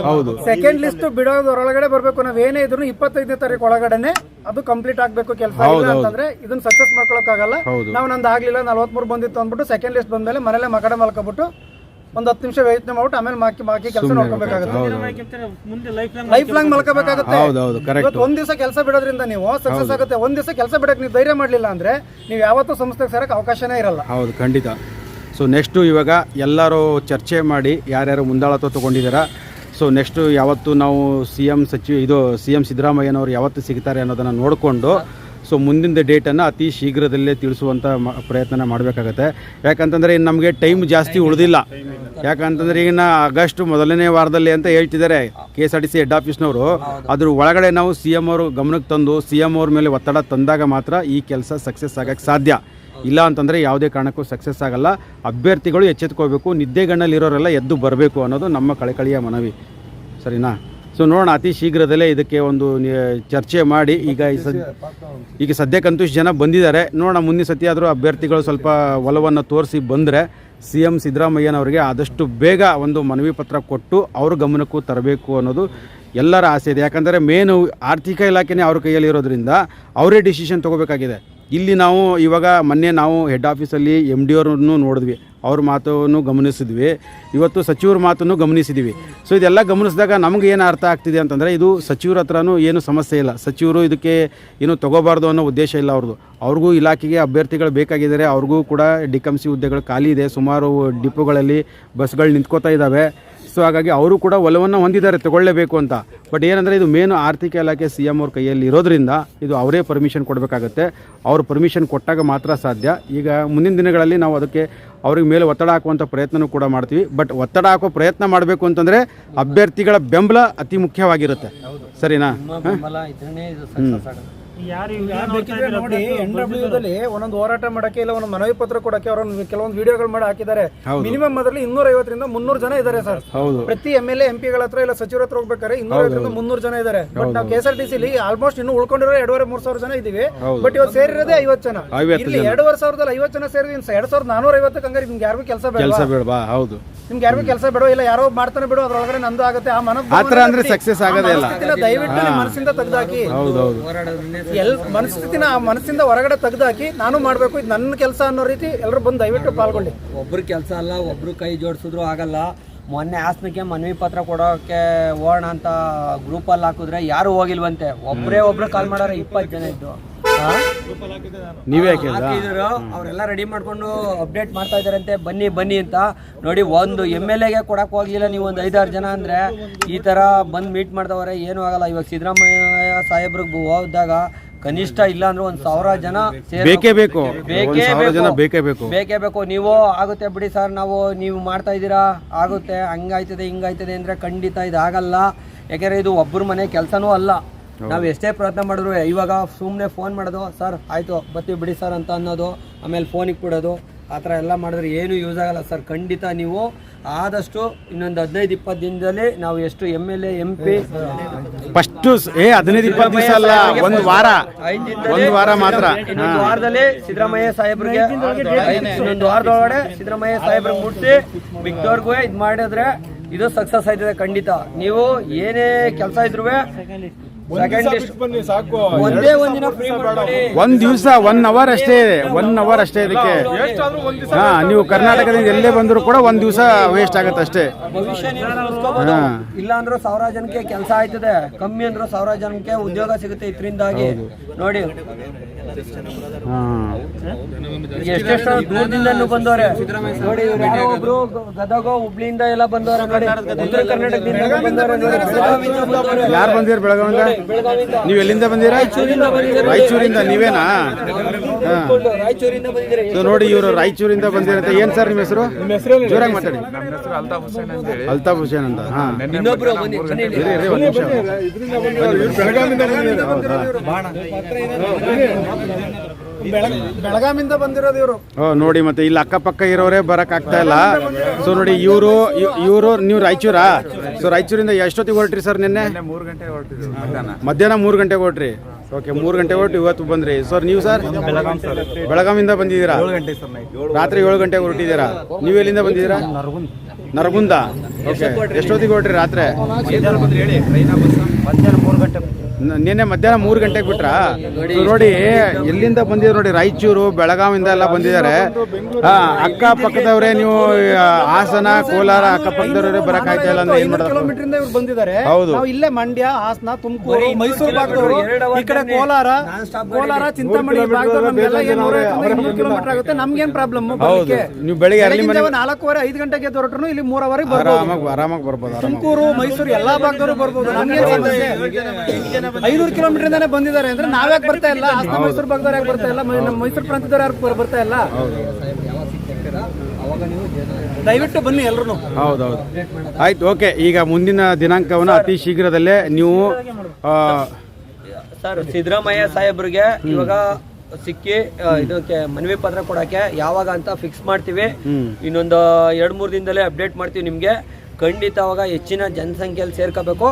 ಹೌದು. ಸೆಕೆಂಡ್ ಲಿಸ್ಟ್ ಬಿಡೋದ್ರೊಳಗಡೆ ಬರ್ಬೇಕು ನಾವ್ ಏನೇ ಇದ್ರು ಇಪ್ಪತ್ತೈದನೇ ತಾರೀಕು ಒಳಗಡೆನೆ ಅದು ಕಂಪ್ಲೀಟ್ ಆಗ್ಬೇಕು ಕೆಲಸ ಇಲ್ಲ ಅಂತಂದ್ರೆ ಇದನ್ನ ಸಕ್ಸಸ್ ಮಾಡ್ಕೊಳಕ್ ಆಗಲ್ಲ ನಾವು ನಂದು ಆಗ್ಲಿಲ್ಲ ನಲ್ವತ್ಮೂರು ಬಂದಿತ್ತು ಅಂದ್ಬಿಟ್ಟು ಸೆಕೆಂಡ್ ಲಿಸ್ಟ್ ಬಂದ್ಮೇಲೆ ಮನೇಲೆ ಮಕಡೆ ಮಲ್ಕೊಬಿಟ್ಟು ಒಂದ್ ಹತ್ತು ನಿಮಿಷ ಯೋಚನೆ ಮಾಡ್ಬಿಟ್ಟು ಆಮೇಲೆ ಮಾಕಿ ಬಾಕಿ ಕೆಲಸ ನೋಡ್ಕೋಬೇಕಾಗುತ್ತೆ ಲೈಫ್ ಲಾಂಗ್ ಮಲ್ಕೋಬೇಕಾಗುತ್ತೆ ಕರೆಕ್ಟ್ ಒಂದ್ ದಿವಸ ಕೆಲಸ ಬಿಡೋದ್ರಿಂದ ನೀವು ಸಕ್ಸಸ್ ಆಗುತ್ತೆ. ಒಂದ್ ದಿವಸ ಕೆಲಸ ಬಿಡಕ್ ನೀವು ಧೈರ್ಯ ಮಾಡ್ಲಿಲ್ಲ ಅಂದ್ರೆ ನೀವು ಯಾವತ್ತೂ ಸಂಸ್ಥೆಗೆ ಸೇರಕ್ ಅವಕಾಶನೇ ಇರಲ್ಲ. ಹೌದು ಖಂಡಿತ. ಸೊ ನೆಕ್ಸ್ಟು ಇವಾಗ ಎಲ್ಲರೂ ಚರ್ಚೆ ಮಾಡಿ ಯಾರ್ಯಾರು ಮುಂದಾಳತ್ವ ತೊಗೊಂಡಿದ್ದೀರಾ? ಸೊ ನೆಕ್ಸ್ಟು ಯಾವತ್ತು ನಾವು ಸಿ ಎಂ ಸಚಿವ ಇದು ಸಿ ಎಂ ಸಿದ್ದರಾಮಯ್ಯನವರು ಯಾವತ್ತು ಸಿಗ್ತಾರೆ ಅನ್ನೋದನ್ನು ನೋಡಿಕೊಂಡು ಸೊ ಮುಂದಿನ ಡೇಟನ್ನು ಅತಿ ಶೀಘ್ರದಲ್ಲೇ ತಿಳಿಸುವಂಥ ಮ ಪ್ರಯತ್ನ ಮಾಡಬೇಕಾಗತ್ತೆ. ಯಾಕಂತಂದರೆ ಇನ್ನು ನಮಗೆ ಟೈಮ್ ಜಾಸ್ತಿ ಉಳಿದಿಲ್ಲ. ಯಾಕಂತಂದರೆ ಈಗ ಆಗಸ್ಟ್ ಮೊದಲನೇ ವಾರದಲ್ಲಿ ಅಂತ ಹೇಳ್ತಿದ್ದಾರೆ K S R T C head ಆಫೀಸ್ನವರು. ಅದ್ರ ಒಳಗಡೆ ನಾವು ಸಿ ಎಂ ಅವರು ಗಮನಕ್ಕೆ ತಂದು ಸಿ ಎಂ ಅವ್ರ ಮೇಲೆ ಒತ್ತಡ ತಂದಾಗ ಮಾತ್ರ ಈ ಕೆಲಸ ಸಕ್ಸಸ್ ಆಗಕ್ಕೆ ಸಾಧ್ಯ. ಇಲ್ಲ ಅಂತಂದರೆ ಯಾವುದೇ ಕಾರಣಕ್ಕೂ ಸಕ್ಸಸ್ ಆಗಲ್ಲ. ಅಭ್ಯರ್ಥಿಗಳು ಎಚ್ಚೆತ್ಕೋಬೇಕು ನಿದ್ದೆಗಣ್ಣಲ್ಲಿರೋರೆಲ್ಲ ಎದ್ದು ಬರಬೇಕು ಅನ್ನೋದು ನಮ್ಮ ಕಳಕಳಿಯ ಮನವಿ. ಸರಿನಾ? ಸೊ ನೋಡೋಣ ಅತಿ ಶೀಘ್ರದಲ್ಲೇ ಇದಕ್ಕೆ ಒಂದು ಚರ್ಚೆ ಮಾಡಿ. ಈಗ ಈ ಸದ್ ಈಗ ಸದ್ಯಕ್ಕಂತೂ ಜನ ಬಂದಿದ್ದಾರೆ. ನೋಡೋಣ ಮುಂದಿನ ಸತಿ ಆದರೂ ಅಭ್ಯರ್ಥಿಗಳು ಸ್ವಲ್ಪ ಒಲವನ್ನು ತೋರಿಸಿ ಬಂದರೆ ಸಿ ಎಂ ಸಿದ್ದರಾಮಯ್ಯನವರಿಗೆ ಆದಷ್ಟು ಬೇಗ ಒಂದು ಮನವಿ ಪತ್ರ ಕೊಟ್ಟು ಅವ್ರ ಗಮನಕ್ಕೂ ತರಬೇಕು ಅನ್ನೋದು ಎಲ್ಲರ ಆಸೆ ಇದೆ. ಯಾಕಂದರೆ ಮೇನ್ ಆರ್ಥಿಕ ಇಲಾಖೆನೇ ಅವ್ರ ಕೈಯಲ್ಲಿ ಇರೋದ್ರಿಂದ ಅವರೇ ಡಿಸಿಷನ್ ತೊಗೋಬೇಕಾಗಿದೆ. ಇಲ್ಲಿ ನಾವು ಇವಾಗ ಮೊನ್ನೆ ನಾವು ಹೆಡ್ ಆಫೀಸಲ್ಲಿ ಎಂ ಡಿ ಅವ್ರನ್ನು ನೋಡಿದ್ವಿ. ಅವ್ರ ಮಾತನ್ನು ಗಮನಿಸಿದ್ವಿ. ಇವತ್ತು ಸಚಿವರ ಮಾತನ್ನು ಗಮನಿಸಿದ್ವಿ. ಸೊ ಇದೆಲ್ಲ ಗಮನಿಸಿದಾಗ ನಮ್ಗೆ ಏನು ಅರ್ಥ ಆಗ್ತಿದೆ ಅಂತಂದರೆ ಇದು ಸಚಿವರ ಹತ್ರನೂ ಏನು ಸಮಸ್ಯೆ ಇಲ್ಲ. ಸಚಿವರು ಇದಕ್ಕೆ ಏನು ತೊಗೋಬಾರ್ದು ಅನ್ನೋ ಉದ್ದೇಶ ಇಲ್ಲ ಅವ್ರದ್ದು. ಅವ್ರಿಗೂ ಇಲಾಖೆಗೆ ಅಭ್ಯರ್ಥಿಗಳು ಬೇಕಾಗಿದ್ದಾರೆ. ಅವ್ರಿಗೂ ಕೂಡ ಡಿ ಕಮ್ ಸಿ ಹುದ್ದೆಗಳು ಖಾಲಿ ಇದೆ. ಸುಮಾರು ಡಿಪೋಗಳಲ್ಲಿ ಬಸ್ಗಳು ನಿಂತ್ಕೋತಾ ಇದ್ದಾವೆ. ಸೊ ಹಾಗಾಗಿ ಅವರು ಕೂಡ ಒಲವನ್ನು ಹೊಂದಿದ್ದಾರೆ ತಗೊಳ್ಳೇಬೇಕು ಅಂತ. ಬಟ್ ಏನಂದರೆ ಇದು ಮೇನು ಆರ್ಥಿಕ ಇಲಾಖೆ ಸಿ ಎಂ ಅವ್ರ ಕೈಯಲ್ಲಿ ಇರೋದ್ರಿಂದ ಇದು ಅವರೇ ಪರ್ಮಿಷನ್ ಕೊಡಬೇಕಾಗತ್ತೆ. ಅವರು ಪರ್ಮಿಷನ್ ಕೊಟ್ಟಾಗ ಮಾತ್ರ ಸಾಧ್ಯ. ಈಗ ಮುಂದಿನ ದಿನಗಳಲ್ಲಿ ನಾವು ಅದಕ್ಕೆ ಅವ್ರಿಗೆ ಮೇಲೆ ಒತ್ತಡ ಹಾಕುವಂಥ ಪ್ರಯತ್ನವೂ ಕೂಡ ಮಾಡ್ತೀವಿ. ಬಟ್ ಒತ್ತಡ ಹಾಕೋ ಪ್ರಯತ್ನ ಮಾಡಬೇಕು ಅಂತಂದರೆ ಅಭ್ಯರ್ಥಿಗಳ ಬೆಂಬಲ ಅತಿ ಮುಖ್ಯವಾಗಿರುತ್ತೆ. ಸರಿನಾ? ನೋಡಿ ಎನ್ ಡಬ್ಲ್ಯೂ ದಲ್ಲಿ ಒಂದೊಂದು ಹೋರಾಟ ಮಾಡಕ್ಕೆ ಇಲ್ಲ ಒಂದೊಂದು ಮನವಿ ಪತ್ರ ಕೊಡಕ್ಕೆ ಅವರೊಂದು ಕೆಲವೊಂದು ವಿಡಿಯೋಗಳು ಮಾಡಿ ಹಾಕಿದ್ದಾರೆ. ಮಿನಿಮಮ್ ಅದರಲ್ಲಿ ಇನ್ನೂರ ಐವತ್ತರಿಂದ ಮುನ್ನೂರು ಜನ ಇದ್ದಾರೆ ಸರ್. ಹೌದು. ಪ್ರತಿ ಎಂ ಎಲ್ ಎಂ ಪಿಗಳ ಹತ್ರ ಇಲ್ಲ ಸಚಿವರ ಹತ್ರ ಹೋಗ್ಬೇಕಾದ್ರೆ ಇನ್ನೂರ ಐವತ್ತರಿಂದ ಮುನ್ನೂರು ಜನ ಇದ್ದಾರೆ. ಬಟ್ ನಾವು ಕೆ ಎಸ್ ಆರ್ ಟಿ ಸಿಲಿ ಆಲ್ಮೋಸ್ಟ್ ಇನ್ನು ಉಳ್ಕೊಂಡಿರೋ ಎರಡೂವರೆ ಮೂರ್ ಸಾವಿರ ಜನ ಇದೀವಿ ಬಟ್ ಇವತ್ತು ಸೇರಿರೋದೇ ಐವತ್ತು ಜನ. ಇಲ್ಲಿ ಎರಡೂವರೆ ಸಾವಿರದಲ್ಲಿ ಐವತ್ತು ಜನ ಸೇರಿದ್ವಿ ಇನ್ನು ಎರಡ್ ಸಾವಿರದ ನಾನೂರ ಐವತ್ತಕ್ಕೆ ಹಂಗಾರೆ ನಿಮ್ಗೆ ಯಾರಿಗೂ ಕೆಲಸ ಬೇಡ ಹೌದು. ನಿಮ್ಗೆ ಯಾರಿಗೂ ಕೆಲಸ ಬೇಡ ಇಲ್ಲ ಯಾರೋ ಮಾಡ್ತಾನೆ ಬಿಡು ಅದ್ರೊಳಗಡೆ ನಂದು ಆಗುತ್ತೆ. ಆ ಮನ ಆ ಥರ ಅಂದರೆ ಸಕ್ಸಸ್ ಆಗೋದೇ ಇಲ್ಲ. ದಯವಿಟ್ಟು ನಿಮ್ಮ ಮನಸ್ಸಿಂದ ತೆಗೆದಾಕಿ. ಹೌದು. ಹೋರಾಡೋದ್ರಿಂದ ಎಲ್ ಮನಸ್ಥಿತಿನ ಆ ಮನಸ್ಸಿಂದ ಹೊರಗಡೆ ತೆಗೆದಾಕಿ ನಾನು ಮಾಡಬೇಕು, ಇದು ನನ್ನ ಕೆಲಸ ಅನ್ನೋ ರೀತಿ ಎಲ್ಲರೂ ಬಂದು ದಯವಿಟ್ಟು ಪಾಲ್ಗೊಳ್ಳಿ ಒಬ್ರು ಕೆಲಸ ಅಲ್ಲ, ಒಬ್ರು ಕೈ ಜೋಡಿಸಿದ್ರು ಆಗಲ್ಲ. ಮೊನ್ನೆ ಆಸ್ಮಿಗೆ ಮನವಿ ಪತ್ರ ಕೊಡೋಕೆ ಹೋಗೋಣ ಅಂತ ಗ್ರೂಪಲ್ಲಿ ಹಾಕಿದ್ರೆ ಯಾರು ಹೋಗಿಲ್ವಂತೆ? ಒಬ್ಬರೇ ಒಬ್ರು ಕಾಲ್ ಮಾಡೋರು ಇಪ್ಪತ್ತು ಜನ ಇದ್ದು? ನೀವೇ ಹಾಕಿದ್ರು? ಅವರೆಲ್ಲ ರೆಡಿ ಮಾಡ್ಕೊಂಡು ಅಪ್ಡೇಟ್ ಮಾಡ್ತಾ ಇದಾರಂತೆ ಬನ್ನಿ ಬನ್ನಿ ಅಂತ. ನೋಡಿ ಒಂದು ಎಂ ಎಲ್ ಎಗೆ ಕೊಡಕ್ ಹೋಗಿಲ್ಲ ನೀವು ಒಂದು ಐದಾರು ಜನ ಅಂದ್ರೆ ಈ ತರ ಬಂದ್ ಮೀಟ್ ಮಾಡ್ದವ್ರೆ ಏನು ಆಗಲ್ಲ. ಇವಾಗ ಸಿದ್ದರಾಮಯ್ಯ ಸಾಹೇಬ್ರಿಗೆ ಹೋದಾಗ ಕನಿಷ್ಠ ಇಲ್ಲ ಅಂದ್ರೆ ಒಂದ್ ಸಾವಿರ ಜನ. ಬೇಕೇ ಬೇಕು. ಬೇಕೇ ಬೇಕು. ನೀವು ಆಗುತ್ತೆ ಬಿಡಿ ಸರ್ ನಾವು ನೀವು ಮಾಡ್ತಾ ಇದ್ದೀರಾ? ಆಗುತ್ತೆ. ಹಂಗಾಯ್ತದೆ ಹಿಂಗಾಯ್ತದೆ ಅಂದ್ರೆ ಖಂಡಿತ ಇದಾಗಲ್ಲ ಆಗಲ್ಲ. ಯಾಕೆಂದ್ರೆ ಇದು ಒಬ್ಬರ ಮನೆ ಕೆಲಸನೂ ಅಲ್ಲ. ನಾವು ಎಷ್ಟೇ ಪ್ರಯತ್ನ ಮಾಡಿದ್ರು ಇವಾಗ ಸುಮ್ಮನೆ ಫೋನ್ ಮಾಡೋದು ಸರ್ ಆಯ್ತು ಬರ್ತೀವಿ ಬಿಡಿ ಸರ್ ಅಂತ ಅನ್ನೋದು ಆಮೇಲೆ ಫೋನಿಗೆ ಬಿಡೋದು ಆ ಥರ ಎಲ್ಲ ಮಾಡಿದ್ರೆ ಏನೂ ಯೂಸ್ ಆಗಲ್ಲ ಸರ್. ಖಂಡಿತ ನೀವು ಆದಷ್ಟು ಇನ್ನೊಂದು ಹದಿನೈದು ಇಪ್ಪತ್ತು ದಿನದಲ್ಲಿ ನಾವು ಎಷ್ಟು M L A M P first ಏ ಹದಿನೈದು ಇಪ್ಪತ್ತು ದಿವಸ ಅಲ್ಲ ಒಂದು ವಾರ. ಒಂದು ವಾರ ಮಾತ್ರ. ಇನ್ನೊಂದು ವಾರದಲ್ಲಿ ಸಿದ್ದರಾಮಯ್ಯ ಸಾಹೇಬ್ರಿಗೆ ಇನ್ನೊಂದು ವಾರದೊಳಗಡೆ ಸಿದ್ದರಾಮಯ್ಯ ಸಾಹೇಬ್ರಿಗೆ ಮುಟ್ಟಿ ಮಿಕ್ದವ್ರಿಗೂ ಇದು ಮಾಡಿದ್ರೆ ಇದು ಸಕ್ಸಸ್ ಆಯ್ತದೆ ಖಂಡಿತ. ನೀವು ಏನೇ ಕೆಲಸ ಇದ್ರು ಒಂದೇ ಒಂದಿನ ಒಂದ್ ದಿವಸ ಒನ್ ಅವರ್ ಅಷ್ಟೇ ಇದೆ ಒನ್ ಅವರ್ ಅಷ್ಟೇ ಇದಕ್ಕೆ. ಹಾ ನೀವು ಕರ್ನಾಟಕದಿಂದ ಎಲ್ಲೇ ಬಂದರೂ ಕೂಡ ಒಂದ್ ದಿವಸ ವೇಸ್ಟ್ ಆಗತ್ತೆ ಅಷ್ಟೇ. ಇಲ್ಲ ಅಂದ್ರೂ ಸಾವಿರ ಜನಕ್ಕೆ ಕೆಲಸ ಆಯ್ತದೆ. ಕಮ್ಮಿ ಅಂದ್ರೆ ಸಾವಿರ ಜನಕ್ಕೆ ಉದ್ಯೋಗ ಸಿಗುತ್ತೆ ಇದರಿಂದಾಗಿ. ನೋಡಿ ಎಷ್ಟೆಷ್ಟು ದೂರದಿಂದನೂ ಬಂದವ್ರೆ. ನೋಡಿ ಯಾರೋ ಒಬ್ರು ಗದಗ ಹುಬ್ಳಿಯಿಂದ ಎಲ್ಲ ಬಂದವ್ರೆ ನೋಡಿ. ಉತ್ತರ ಕರ್ನಾಟಕದಿಂದ ಬಂದವ್ರೆ ನೋಡಿ. ಯಾರು ಬಂದಿರ ಬೆಳಗಾವಿಂದ ನೀವು ಎಲ್ಲಿಂದ ಬಂದಿರಾ? ರಾಯಚೂರಿಂದ ಬಂದಿದ್ದಾರೆ. ರಾಯಚೂರಿಂದ ನೀವೇನಾ? ರಾಯಚೂರಿಂದ ಬಂದಿದ್ದಾರೆ. ಸೊ ನೋಡಿ ಇವರು ರಾಯಚೂರಿಂದ ಬಂದಿರಂತ ಏನ್ ಸರ್ ನಿಮ್ಮ ಹೆಸರು? ಜೋರಾಗಿ ಮಾತಾಡಿ. ಅಲ್ತಾಫ್ ಹುಸೇನ್ ಅಂತ ಹಾ. ಇನ್ನೊಬ್ರು ಬನ್ನಿ. ಇರಿ, ಇರಿ, ಒಂದ್ ನಿಮಿಷ. ಬೆಳಗಾವಿಂದ ಬೆಳಗಾಮಿಂದ ಬಂದಿರೋದು. ಇವರು ಓ ನೋಡಿ ಮತ್ತೆ ಇಲ್ಲಿ ಅಕ್ಕಪಕ್ಕ ಇರೋರೇ ಬರಕ್ ಆಗ್ತಾ ಇಲ್ಲ. ಸೊ ನೋಡಿ ಇವರು ಇವರು ನೀವು ರಾಯಚೂರಾ? ಸೊ ರಾಯಚೂರಿಂದ ಎಷ್ಟೊತ್ತಿಗೆ ಹೊರಟ್ರಿ ಸರ್ ನಿನ್ನೆ? ಮೂರು ಗಂಟೆ ಹೊರಟ್ರಿ ಮಧ್ಯಾಹ್ನ. ಮಧ್ಯಾಹ್ನ ಮೂರು ಗಂಟೆಗೆ ಹೊರಟ್ರಿ. ಓಕೆ ಮೂರು ಗಂಟೆ ಹೊರಟು ಇವತ್ತು ಬಂದ್ರಿ. ಸರ್ ನೀವು ಸರ್ ಬೆಳಗಾವಿಂದ ಬಂದಿದ್ದೀರಾ? ರಾತ್ರಿ ಏಳು ಗಂಟೆಗೆ ಹೊರಟಿದ್ದೀರಾ? ನೀವು ಎಲ್ಲಿಂದ ಬಂದಿದ್ದೀರಾ? ನರಗುಂದ. ಓಕೆ ಎಷ್ಟೊತ್ತಿಗೆ ಹೊರಟ್ರಿ ರಾತ್ರಿ ಮಧ್ಯಾಹ್ನ ಮೂರು ಗಂಟೆ ನ- ನಿನ್ನೆ ಮಧ್ಯಾಹ್ನ ಮೂರು ಗಂಟೆಗೆ ಬಿಟ್ರಾ? ನೋಡಿ ಎಲ್ಲಿಂದ ಬಂದಿದ್ರು ನೋಡಿ ರಾಯಚೂರು ಬೆಳಗಾವಿಂದ ಎಲ್ಲ ಬಂದಿದ್ದಾರೆ. ಅಕ್ಕ ಪಕ್ಕದವರೇ ನೀವು ಹಾಸನ ಕೋಲಾರ ಅಕ್ಕಪಕ್ಕದವರೇ ಬರಕ್ ಆಯ್ತಾ ಇಲ್ಲ ಅಂದ್ರೆ ಏನ್ ಕಿಲೋಮೀಟರ್ ಇಂದ ಇವ್ರು ಬಂದಿದ್ದಾರೆ. ಹೌದು. ನಾವು ಇಲ್ಲೇ ಮಂಡ್ಯ ಹಾಸನ ತುಮಕೂರು ಮೈಸೂರು ಭಾಗದವರು. ಈ ಕಡೆ ಕೋಲಾರ ಕೋಲಾರ ಚಿಂತಾಮಣಿ ಭಾಗದವ್ರು ನಮ್ಗೆಲ್ಲ ಏನ್ ನೂರ ಕಿಲೋಮೀಟರ್ ಆಗುತ್ತೆ. ನಮ್ಗೇನ್ ಪ್ರಾಬ್ಲಮ್ ಹೌದು. ನೀವು ಬೆಳಿಗ್ಗೆ ಅರ್ಲಿ ಮನೆ ನಾಲ್ಕೂವರೆ ಐದು ಗಂಟೆಗೆ ಹೊರಟ್ರು ಇಲ್ಲಿ ಮೂರವರೆಗೆ ಬರ್ಬೋದು. ಆರಾಮಾಗಿ ಆರಾಮಾಗಿ ಬರ್ಬೋದು ತುಮಕೂರು ಮೈಸೂರು ಎಲ್ಲಾ ಭಾಗದವರು ಬರ್ಬೋದು. ನಮ್ಗೆ ಐನೂರು ಕಿಲೋಮೀಟರ್ ಇಂದಾನೆ ಬಂದಿದ್ದಾರೆ. ಅಂದ್ರೆ ನಾವ್ಯಾಕೆ ಬರ್ತಾ ಇಲ್ಲ? ಹಾಸನ ಮೈಸೂರು ಭಾಗದವ್ರು ಯಾಕೆ ಬರ್ತಾ ಇಲ್ಲ? ಮೈ- ನಮ್ಮ ಮೈಸೂರು ಪ್ರಾಂತ್ಯದವ್ರು ಯಾರು ಬರ್ತಾ ಇಲ್ಲ? ದಯವಿಟ್ಟು ಬನ್ನಿ ಎಲ್ರು ಹೌದೌದು. ಆಯ್ತು ಓಕೆ. ಈಗ ಮುಂದಿನ ದಿನಾಂಕವನ್ನು ಅತಿ ಶೀಘ್ರದಲ್ಲೇ ನೀವು ಸರ್ ಸಿದ್ದರಾಮಯ್ಯ ಸಾಹೇಬ್ರಿಗೆ ಇವಾಗ ಸಿಕ್ಕಿ ಇದಕ್ಕೆ ಮನವಿ ಪತ್ರ ಕೊಡಕ್ಕೆ ಯಾವಾಗ ಅಂತ ಫಿಕ್ಸ್ ಮಾಡ್ತೀವಿ. ಇನ್ನೊಂದು ಎರಡು ಮೂರು ದಿನದಲ್ಲೇ ಅಪ್ಡೇಟ್ ಮಾಡ್ತೀವಿ ನಿಮ್ಗೆ. ಖಂಡಿತ ಅವಾಗ ಹೆಚ್ಚಿನ ಜನಸಂಖ್ಯೆಯಲ್ಲಿ ಸೇರ್ಕೋಬೇಕು.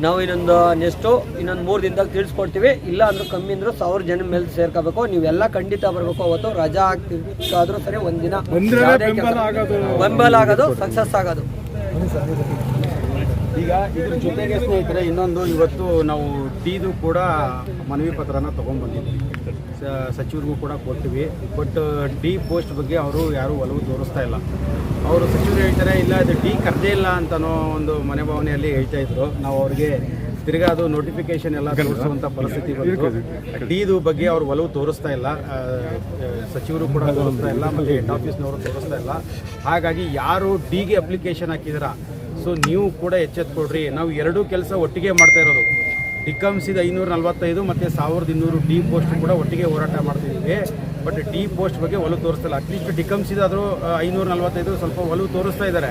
ನಾವು ಇನ್ನೊಂದು ನೆಕ್ಸ್ಟು ಇನ್ನೊಂದು ಮೂರು ದಿನದಲ್ಲಿ ತಿಳಿಸ್ಕೊಡ್ತೀವಿ. ಇಲ್ಲ ಅಂದ್ರೆ ಕಮ್ಮಿ ಅಂದ್ರೆ ಸಾವಿರ ಜನ ಮೇಲೆ ಸೇರ್ಕೋಬೇಕು. ನೀವೆಲ್ಲ ಖಂಡಿತ ಬರಬೇಕು. ಅವತ್ತು ರಜಾ ಆಗ್ತಿದ್ರು ಸರಿ ಒಂದಿನ ಬೆಂಬಲ ಆಗೋದು. ಸಕ್ಸಸ್ ಆಗೋದು. ಈಗ ಇದ್ರ ಜೊತೆಗೆ ಸ್ನೇಹಿತರೆ ಇನ್ನೊಂದು ಇವತ್ತು ನಾವು ಟೀದು ಕೂಡ ಮನವಿ ಪತ್ರನ ತೊಗೊಂಡ್ಬಂದಿದ್ವಿ ಸ- ಸಚಿವರಿಗೂ ಕೂಡ ಕೊಡ್ತೀವಿ. ಬಟ್ ಡಿ ಪೋಸ್ಟ್ ಬಗ್ಗೆ ಅವರು ಯಾರೂ ಒಲವು ತೋರಿಸ್ತಾ ಇಲ್ಲ. ಅವರು ಸಚಿವರು ಹೇಳ್ತಾರೆ ಇಲ್ಲ ಇದು ಡಿ ಕರೆದೇ ಇಲ್ಲ ಅಂತನೋ ಒಂದು ಮನೆ ಭಾವನೆಯಲ್ಲಿ ಹೇಳ್ತಾ ಇದ್ರು. ನಾವು ಅವ್ರಿಗೆ ತಿರ್ಗಾ ಅದು ನೋಟಿಫಿಕೇಶನ್ ಎಲ್ಲ ತೋರಿಸುವಂಥ ಪರಿಸ್ಥಿತಿ ಬಂತು. ಡಿದು ಬಗ್ಗೆ ಅವರು ಒಲವು ತೋರಿಸ್ತಾ ಇಲ್ಲ. ಸಚಿವರು ಕೂಡ ತೋರಿಸ್ತಾ ಇಲ್ಲ ಮತ್ತು ಹೆಡ್ ಆಫೀಸ್ನವರು ತೋರಿಸ್ತಾ ಇಲ್ಲ. ಹಾಗಾಗಿ ಯಾರು ಡಿಗೆ ಅಪ್ಲಿಕೇಶನ್ ಹಾಕಿದಿರ? ಸೊ ನೀವು ಕೂಡ ಎಚ್ಚೆತ್ಕೊಡ್ರಿ ನಾವು ಎರಡೂ ಕೆಲಸ ಒಟ್ಟಿಗೆ ಮಾಡ್ತಾ ಇರೋದು. ಡಿಕಮ್ಸಿದ ಐನೂರ ನಲವತ್ತೈದು ಮತ್ತು ಸಾವಿರದ ಇನ್ನೂರು ಡಿ ಪೋಸ್ಟ್ ಕೂಡ ಒಟ್ಟಿಗೆ ಹೋರಾಟ ಮಾಡ್ತಿದ್ದೀವಿ ಬಟ್ ಡಿ ಪೋಸ್ಟ್ ಬಗ್ಗೆ ಒಲವು ತೋರಿಸ್ತಿಲ್ಲ. ಅಟ್ಲೀಸ್ಟ್ ಡಿಕಮ್ಸಿದಾದರೂ ಐನೂರ ನಲ್ವತ್ತೈದು ಸ್ವಲ್ಪ ಒಲವು ತೋರಿಸ್ತಾ ಇದ್ದಾರೆ.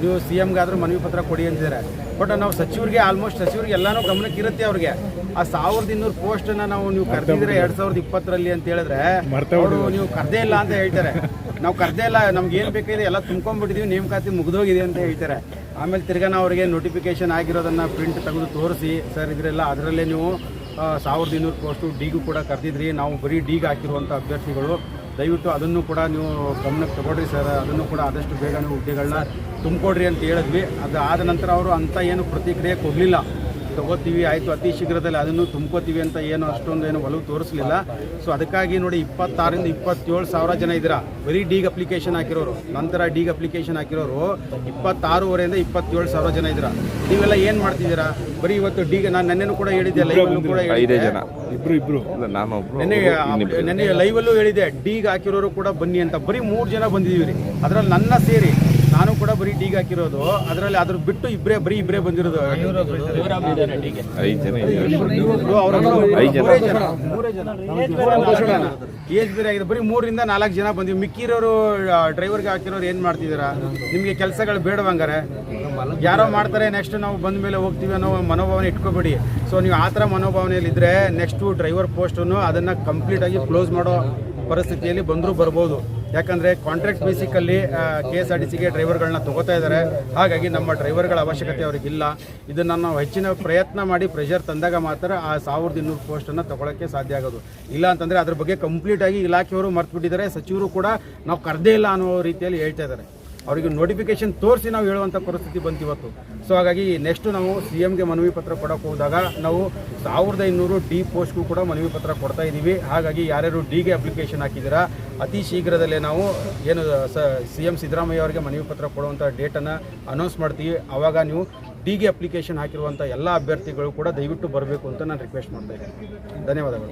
ನೀವು ಸಿ ಎಮ್ಗಾದ್ರೂ ಮನವಿ ಪತ್ರ ಕೊಡಿ ಅಂತಿದ್ದಾರೆ. ಬಟ್ ನಾವು ಸಚಿವರಿಗೆ ಆಲ್ಮೋಸ್ಟ್ ಸಚಿವರಿಗೆ ಎಲ್ಲನೂ ಗಮನಕ್ಕೆ ಇರುತ್ತೆ ಅವ್ರಿಗೆ. ಆ ಸಾವಿರದ ಇನ್ನೂರು ಪೋಸ್ಟನ್ನು ನಾವು ನೀವು ಕರೆದಿದ್ರೆ ಎರಡು ಸಾವಿರದ ಇಪ್ಪತ್ತರಲ್ಲಿ ಅಂತ ಹೇಳಿದ್ರೆ ಅವರು ನೀವು ಕರೆದೇ ಇಲ್ಲ ಅಂತ ಹೇಳ್ತಾರೆ. ನಾವು ಕರೆದೇ ಇಲ್ಲ ನಮ್ಗೆ ಏನು ಬೇಕಿದೆ ಎಲ್ಲ ತುಂಬ್ಕೊಂಡ್ಬಿಟ್ಟಿದ್ದೀವಿ ನೇಮಕಾತಿ ಮುಗಿದೋಗಿದೆ ಅಂತ ಹೇಳ್ತಾರೆ. ಆಮೇಲೆ ತಿರ್ಗಾ ನಾವು ಅವರಿಗೆ ನೋಟಿಫಿಕೇಶನ್ ಆಗಿರೋದನ್ನು ಪ್ರಿಂಟ್ ತೆಗೆದು ತೋರಿಸಿ. ಸರ್ ಇದರೆಲ್ಲ ಅದರಲ್ಲೇ ನೀವು ಸಾವಿರದ ಇನ್ನೂರು ಪೋಸ್ಟು ಡಿಗೂ ಕೂಡ ಕರೆದಿದ್ರಿ. ನಾವು ಬರೀ ಡಿಗ್ ಹಾಕಿರುವಂಥ ಅಭ್ಯರ್ಥಿಗಳು. ದಯವಿಟ್ಟು ಅದನ್ನು ಕೂಡ ನೀವು ಗಮನಕ್ಕೆ ತಗೊಳ್ರಿ ಸರ್ ಅದನ್ನು ಕೂಡ ಆದಷ್ಟು ಬೇಗ ನೀವು ಹುದ್ದೆಗಳನ್ನ ತುಂಬಿಕೊಡ್ರಿ ಅಂತ ಹೇಳಿದ್ವಿ. ಅದು ಆದ ನಂತರ ಅವರು ಅಂಥ ಏನು ಪ್ರತಿಕ್ರಿಯೆ ಕೊಡಲಿಲ್ಲ. ತಗೋತೀವಿ ಆಯಿತು ಅತಿ ಶೀಘ್ರದಲ್ಲಿ ಅದನ್ನು ತುಂಬ್ಕೋತೀವಿ ಅಂತ ಏನು ಅಷ್ಟೊಂದು ಏನು ಒಲವು ತೋರಿಸಲಿಲ್ಲ. ಸೊ ಅದಕ್ಕಾಗಿ ನೋಡಿ ಇಪ್ಪತ್ತಾರಿಂದ ಇಪ್ಪತ್ತೇಳು ಸಾವಿರ ಜನ ಇದ್ದೀರಾ. ಬರೀ ಡಿಗ್ ಅಪ್ಲಿಕೇಶನ್ ಹಾಕಿರೋರು ನಂತರ ಡಿಗ್ ಅಪ್ಲಿಕೇಶನ್ ಹಾಕಿರೋರು ಇಪ್ಪತ್ತಾರೂವರೆಯಿಂದ ಇಪ್ಪತ್ತೇಳು ಸಾವಿರ ಜನ ಇದ್ದೀರಾ. ನೀವೆಲ್ಲ ಏನು ಮಾಡ್ತಿದ್ದೀರಾ? ಬರೀ ಇವತ್ತು ಡಿಗ್ ನಾನು ನೆನ್ನೆನೂ ಕೂಡ ಹೇಳಿದ್ದೆ ಲೈವಲ್ಲೂ ಕೂಡ ಹೇಳಿದೆ ಇಬ್ರು ಇಬ್ರು. ನಾನು ಒಬ್ರು ನೆನ್ನೆ ನೆನ್ನೆ ಲೈವಲ್ಲೂ ಹೇಳಿದೆ ಡಿಗ್ ಹಾಕಿರೋರು ಕೂಡ ಬನ್ನಿ ಅಂತ. ಬರೀ ಮೂರು ಜನ ಬಂದಿದ್ದೀವಿ ರೀ. ಅದರಲ್ಲಿ ನನ್ನ ಸೇರಿ ನಾನು ಕೂಡ ಬರೀ ಟೀಗ್ ಹಾಕಿರೋದು. ಅದರಲ್ಲಿ ಅದ್ರ ಬಿಟ್ಟು ಇಬ್ಬರೇ ಬರೀ ಇಬ್ಬರೇ ಬಂದಿರೋದು. ಏಜ್ ಬೇರೆ ಆಗಿದೆ. ಬರೀ ಮೂರಿಂದ ನಾಲ್ಕು ಜನ ಬಂದಿವಿ. ಮಿಕ್ಕಿರೋರು ಡ್ರೈವರ್ಗೆ ಹಾಕಿರೋರು ಏನು ಮಾಡ್ತಿದ್ದೀರಾ? ನಿಮಗೆ ಕೆಲಸಗಳು ಬೇಡವಂಗಾರೆ. ಯಾರೋ ಮಾಡ್ತಾರೆ ನೆಕ್ಸ್ಟ್ ನಾವು ಬಂದ ಮೇಲೆ ಹೋಗ್ತೀವಿ ಅನ್ನೋ ಮನೋಭಾವನೆ ಇಟ್ಕೋಬೇಡಿ. ಸೊ ನೀವು ಆ ಥರ ಮನೋಭಾವನೆಯಲ್ಲಿ ಇದ್ರೆ ನೆಕ್ಸ್ಟು ಡ್ರೈವರ್ ಪೋಸ್ಟನ್ನು ಅದನ್ನು ಕಂಪ್ಲೀಟಾಗಿ ಕ್ಲೋಸ್ ಮಾಡೋ ಪರಿಸ್ಥಿತಿಯಲ್ಲಿ ಬಂದರೂ ಬರ್ಬೋದು. ಯಾಕಂದರೆ contract basically K S R T ಸಿಗೆ ಡ್ರೈವರ್ಗಳನ್ನ ತೊಗೋತಾ ಇದ್ದಾರೆ ಹಾಗಾಗಿ ನಮ್ಮ ಡ್ರೈವರ್ಗಳ ಅವಶ್ಯಕತೆ ಅವರಿಗಿಲ್ಲ. ಇದನ್ನು ನಾವು ಹೆಚ್ಚಿನ ಪ್ರಯತ್ನ ಮಾಡಿ ಪ್ರೆಷರ್ ತಂದಾಗ ಮಾತ್ರ ಆ ಸಾವಿರದ ಇನ್ನೂರು ಪೋಸ್ಟನ್ನು ತೊಗೊಳಕ್ಕೆ ಸಾಧ್ಯ ಆಗೋದು. ಇಲ್ಲ ಅಂತಂದರೆ ಅದ್ರ ಬಗ್ಗೆ ಕಂಪ್ಲೀಟಾಗಿ ಇಲಾಖೆಯವರು ಮರ್ತು ಬಿಟ್ಟಿದ್ದಾರೆ ಸಚಿವರು ಕೂಡ ನಾವು ಕರೆದೇ ಇಲ್ಲ ಅನ್ನೋ ರೀತಿಯಲ್ಲಿ ಹೇಳ್ತಾ ಇದ್ದಾರೆ. ಅವರಿಗೆ ನೋಟಿಫಿಕೇಶನ್ ತೋರಿಸಿ ನಾವು ಹೇಳುವಂಥ ಪರಿಸ್ಥಿತಿ ಬಂತು ಇವತ್ತು. ಸೊ ಹಾಗಾಗಿ ನೆಕ್ಸ್ಟ್ ನಾವು ಸಿ ಎಮ್ಗೆ ಮನವಿ ಪತ್ರ ಕೊಡೋಕೆ ಹೋದಾಗ ನಾವು ಸಾವಿರದ ಇನ್ನೂರು ಡಿ ಪೋಸ್ಟ್ಗೂ ಕೂಡ ಮನವಿ ಪತ್ರ ಕೊಡ್ತಾ ಇದ್ದೀವಿ. ಹಾಗಾಗಿ ಯಾರ್ಯಾರು ಡಿಗೆ ಅಪ್ಲಿಕೇಶನ್ ಹಾಕಿದ್ದೀರಾ, ಅತಿ ಶೀಘ್ರದಲ್ಲೇ ನಾವು ಏನು ಸ ಎಂ ಸಿದ್ದರಾಮಯ್ಯ ಅವರಿಗೆ ಮನವಿ ಪತ್ರ ಕೊಡುವಂಥ ಡೇಟನ್ನು ಅನೌನ್ಸ್ ಮಾಡ್ತೀವಿ. ಆವಾಗ ನೀವು ಡಿಗೆ ಅಪ್ಲಿಕೇಶನ್ ಹಾಕಿರುವಂಥ ಎಲ್ಲ ಅಭ್ಯರ್ಥಿಗಳು ಕೂಡ ದಯವಿಟ್ಟು ಬರಬೇಕು ಅಂತ ನಾನು ರಿಕ್ವೆಸ್ಟ್ ಮಾಡ್ತಾ ಇದ್ದೀನಿ. ಧನ್ಯವಾದಗಳು.